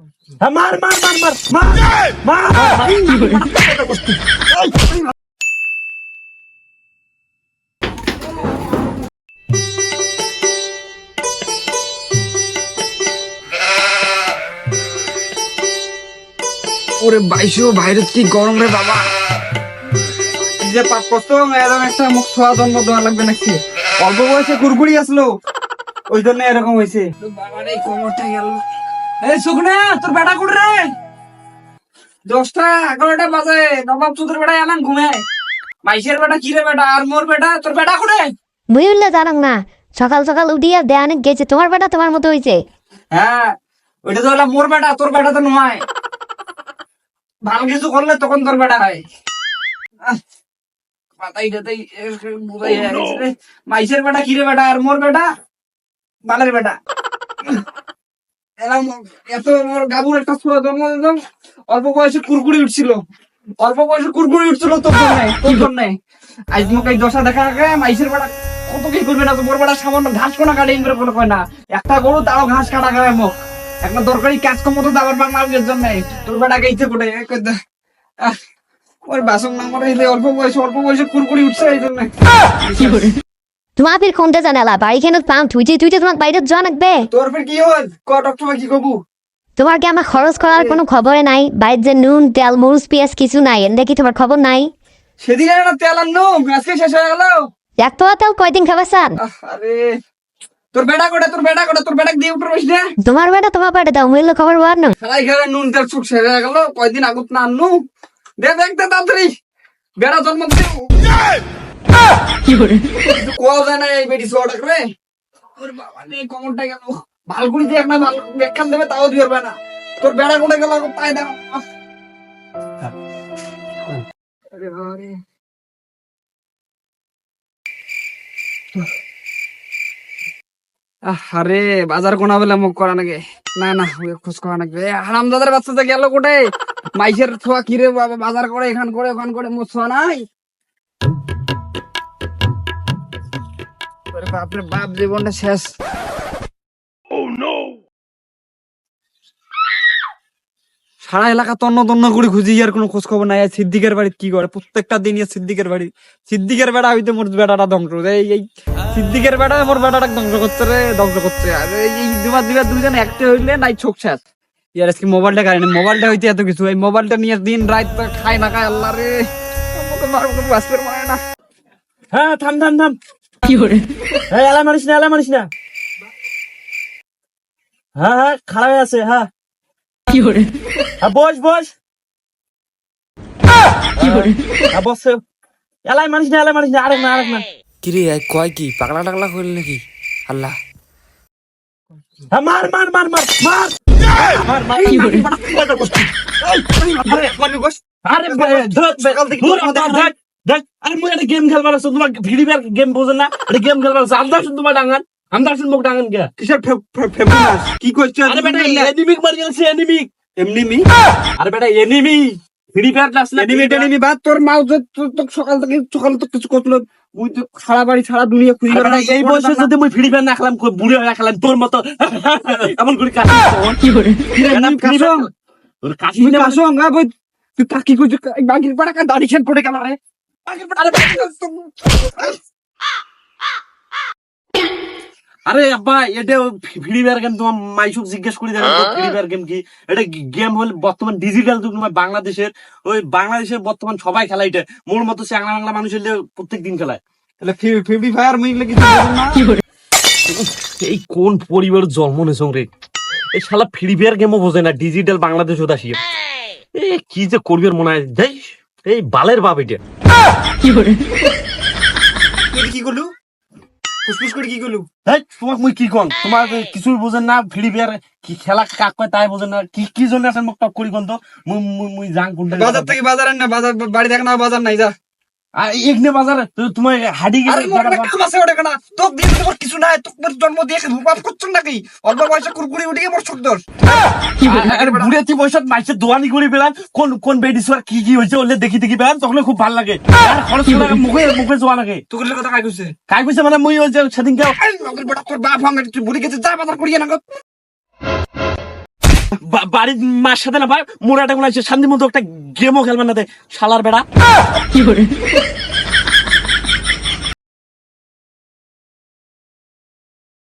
হ্যাঁ, মার মার মার মার মার মার ওরে বাইশো বাইরে কি গরম রে বাবা? যে পাপ কষ্ট এরকম একটা মুখ ছোঁয়া জন্ম দেওয়া লাগবে নাকি? অল্প বয়সে কুরকুরি আসলো। ওই জন্য এরকম হয়েছে। বাবার এই কোমরটা গেল। এই সুখনা তোর বেটা কুড় রে দশটা এগারোটা বাজে। নবাব বেটা এলাম ঘুমে। বাইশের বেটা বেটা? আর মোর বেটা? তোর বেটা কুড়ে উল্লে না। সকাল সকাল উঠিয়া দেয়ানে গেছে। তোমার বেটা তোমার মতো হয়েছে হ্যাঁ ওইটা তো মোর বেটা তোর বেটা তো নয় ভালো কিছু করলে তখন তোর বেটা হয়। মাইসের বেটা কিরে বেটা? আর মোর বেটা? বালের বেটা। এত একটা অল্প বয়সে কুরকুরি উঠছিল। অল্প বয়সে কুরকুরি উঠছিল তোর জন্য তোর জন্য। আজ দশা দেখা মাইসের বেটা কত কি করবে না সামান্য ঘাস কোনা কাটে কয় না। একটা গরু, তাও ঘাস কাটা খাবে মুখ। একটা দরকারি কাজ কম তো দাবার বাংলাদেশের জন্য। তোর বেটাকে ইচ্ছে করে ওর বাসন না মরে অল্প বয়সে অল্প বয়সে কুরকুরি উঠছে এই জন্য। ফির কোনটা জানালা বাড়ি কেন পাম তুইতে তুইতে তোমার বাইরে যাওয়া লাগবে তোর ফের কি হল? ক ডক্টর কি কবু? তোমার কি আমার খরচ করার কোনো খবরে নাই। বাইরে যে নুন তেল মরিচ পেঁয়াজ কিছু নাই। এনে কি তোমার খবর নাই? সেদিন একটা তেল আনলো আজকে শেষ হয়ে গেল। এক পাওয়া তেল কয়দিন খাবে স্যার আরে তোর বেটা কোটা তোর বেটা কোটা তোর বেটা দিয়ে উঠে বসে তোমার বেটা তোমার বেটা দাও মুইলে খবর বার না। খালাই খালাই নুন তেল চুক শেষ হয়ে গেল। কয়দিন আগুত না আনলু দে দেখতে তাড়াতাড়ি। বেড়া জন্ম দিতে আরে বাজার কোনা বেলা মুখ করা নাকি? না না খোঁজ করা নাকি? হারাম দাদার বাচ্চাটা গেল কোটে মাইসের ছোয়া কিরে বাবা, বাজার করে, এখান করে, ওখান করে মোট ছোয়া নাই? বাপরে বাপ জীবনটা শেষ। সারা এলাকা তন্ন তন্ন করে খুঁজি আর কোনো খোঁজ খবর নাই সিদ্দিকের বাড়ি কি করে? প্রত্যেকটা দিন ইয়া সিদ্দিকের বাড়ি সিদ্দিকের বেড়া হইতে মোর বেড়াটা ধ্বংস। এই এই সিদ্দিকের বেড়া মোর বেড়াটা ধ্বংস করছে রে ধ্বংস করছে। আর এই দুবার দুবার দুজন একটা হইলে নাই চোখ শেষ। ইয়ার আজকে মোবাইলটা কারণে মোবাইলটা হইতে এত কিছু। এই মোবাইলটা নিয়ে দিন রাত খায় না খায় আল্লাহ রে। বাঁচতে পারে না। হ্যাঁ থাম থাম থাম। কি করে হ্যাঁ এলা মারিস না এলা মারিস না। হ্যাঁ হ্যাঁ খারাপ হয়ে আছে হ্যাঁ। কি করে হ্যাঁ বস বস। কি করে হ্যাঁ বস এলাই মারিস না এলাই মারিস না আরেক না আরেক না। কিরে কয় কি পাগলা টাগলা হইল নাকি? আল্লাহ। হ্যাঁ মার মার মার মার মার। মার মার কি করে আরে বস। ধর সকাল থেকে দেখ আরে মুই একটা গেম খেলবার আছে তোমার ভিডিও গেম বোঝে না? একটা গেম খেলবার আছে আমদার শুন তোমার ডাঙ্গান আমদার শুন মুখ ডাঙ্গান কে কিসের কি করছ আরে বেটা এনিমিক মারি গেছে এনিমিক এমনি মি? আরে বেটা এনিমি ফ্রি ফায়ার ক্লাস না এনিমি বাদ তোর যে সকাল থেকে সকাল তো কিছু করল ওই তো সারা বাড়ি সারা দুনিয়া খুঁজে বেটা, এই বয়সে যদি মুই ফ্রি ফায়ার না খেলাম বুড়ে হয়ে খেলাম তোর মতো? এমন করে কাশি কি করে? তোর কাশি কাশো আঙ্গা বই তুই তাকি করছ বাকির পাড়া কা দাড়ি ছেন পড়ে গেল রে? বাকির পাড়া আরে আরে আব্বা এটা ফ্রি ফায়ার গেম তোমার মাইসুক জিজ্ঞেস করে দেখেন ফ্রি ফায়ার গেম কি? এটা গেম হল বর্তমান ডিজিটাল যুগ তোমার বাংলাদেশের ওই বাংলাদেশের বর্তমান সবাই খেলা এটা। মোর মতো চ্যাংলা বাংলা মানুষের প্রত্যেক দিন খেলায়। তাহলে ফেব্রি ফায়ার মুই লাগি না। এই কোন পরিবারের জন্ম নেছ রে? এই শালা ফ্রি ফায়ার গেমও বোঝে না ডিজিটাল বাংলাদেশ ওদা শিয়ে এ কি যে করবি মনে হয় এই বালের বাপ এটা। কি করলু? ফুসফুস করে কি করলু? এই তোমাক মই কি কম? তোমার কিছু বোঝেন না ফ্রি ফায়ার কি খেলা কাক কয় তাই বোঝেন না কি কি জন্য আছেন মোক টক করি কোন তো মুই মুই কোনটা বাজার থেকে বাজার আন না বাজার বাড়ি দেখ না বাজার নাই যা। এখানে বাজারে তোমার হাডি কাম আছে ওটা কেনা দিয়ে কিছু নাই তোক মোর জন্ম দিয়ে রূপাপ করছ নাকি? অল্প বয়সে কুরকুরি উঠে গিয়ে মোর শোক দোষ বুড়ে তুই বয়সত মাইসে দোয়ানি করে পেলাম কোন কোন বেডি কি কি হয়েছে ওলে দেখি দেখি পেলাম তখন খুব ভালো লাগে। আর খরচ মুখে মুখে জোয়া লাগে। তোকে কথা কাই কইছে? কাই কইছে মানে মুই ওই যে নগর বেটা তোর বাপ হাঙ্গা তুই বুড়ি গেছে যা বাজার করিয়ে না গো বা- বাড়ির মার সাথে না ভাই, মোড়াটা কোনো শান্তি মতো একটা গেমও খেলবেন না শালার বেড়া।